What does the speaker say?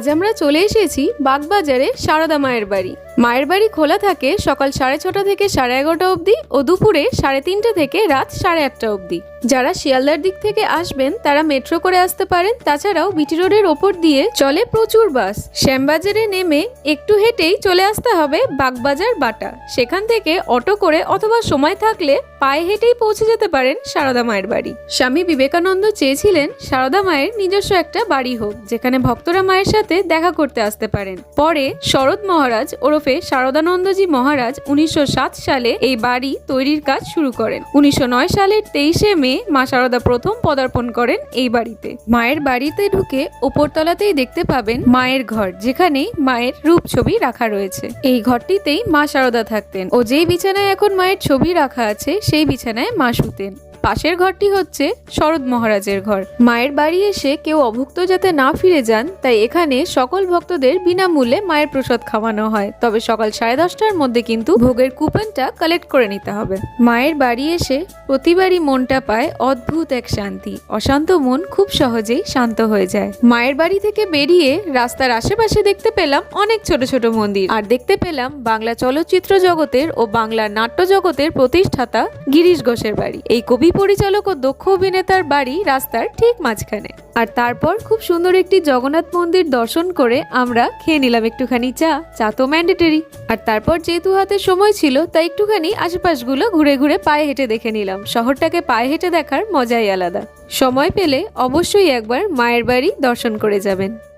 আজ আমরা চলে এসেছি বাগবাজারে সারদা মায়ের বাড়ি। মায়ের বাড়ি খোলা থাকে সকাল সাড়ে ছটা থেকে সাড়ে এগারোটা অবধি ও দুপুরে সাড়ে তিনটে থেকে রাত সাড়ে আটটা অবধি। যারা শিয়ালদার দিক থেকে আসবেন, তারা মেট্রো করে আসতে পারেন। তাছাড়াও বিটি রোডের ওপর দিয়ে চলে প্রচুর বাস। শ্যামবাজারে নেমে একটু হেঁটেই চলে আসতে হবে বাগবাজার বাটা। সেখান থেকে অটো করে অথবা সময় থাকলে পায়ে হেঁটেই পৌঁছে যেতে পারেন সারদা মায়ের বাড়ি। স্বামী বিবেকানন্দ চেয়েছিলেন সারদা মায়ের নিজস্ব একটা বাড়ি হোক, যেখানে ভক্তরা মায়ের সাথে দেখা করতে আসতে পারেন। পরে শরৎ মহারাজ ওরফে শারদানন্দজি মহারাজ উনিশশো সাত সালে এই বাড়ি তৈরির কাজ শুরু করেন। উনিশশো নয় সালের তেইশে মে মা সারদা প্রথম পদার্পণ করেন এই বাড়িতে। মায়ের বাড়িতে ঢুকে ওপরতলাতেই দেখতে পাবেন মায়ের ঘর যেখানে মায়ের রূপ ছবি রাখা রয়েছে। এই ঘরটিতেই মা সারদা থাকতেন ও যেই বিছানায় এখন মায়ের ছবি রাখা আছে, সেই বিছানায় মা শুতেন। পাশের ঘরটি হচ্ছে শরৎ মহারাজের ঘর। মায়ের বাড়ি এসে কেউ অভুক্ত যাতে না ফিরে যান, তাই এখানে সকল ভক্তদের বিনামূল্যে মায়ের প্রসাদ খাওয়ানো হয়। তবে সকাল সাড়ে দশটার মধ্যে কিন্তু ভোগের কুপনটা কালেক্ট করে নিতে হবে। মায়ের বাড়ি এসে প্রতিবারই মনটা পায় অদ্ভুত এক শান্তি। অশান্ত মন খুব সহজেই শান্ত হয়ে যায়। মায়ের বাড়ি থেকে বেরিয়ে রাস্তার আশেপাশে দেখতে পেলাম অনেক ছোট ছোট মন্দির। আর দেখতে পেলাম বাংলা চলচ্চিত্র জগতের ও বাংলা নাট্য জগতের প্রতিষ্ঠাতা গিরিশ ঘোষের বাড়ি। এই কবি পরিচালক ও দক্ষ অভিনেতার বাড়ি রাস্তার ঠিক মাঝখানে। আর তারপর খুব সুন্দর একটি জগন্নাথ মন্দির দর্শন করে আমরা খেয়ে নিলাম একটুখানি চা। চা তো ম্যান্ডেটরি। আর তারপর যেহেতু হাতে সময় ছিল, তাই একটুখানি আশেপাশগুলো ঘুরে ঘুরে পায়ে হেঁটে দেখে নিলাম। শহরটাকে পায়ে হেঁটে দেখার মজাই আলাদা। সময় পেলে অবশ্যই একবার মায়ের বাড়ি দর্শন করে যাবেন।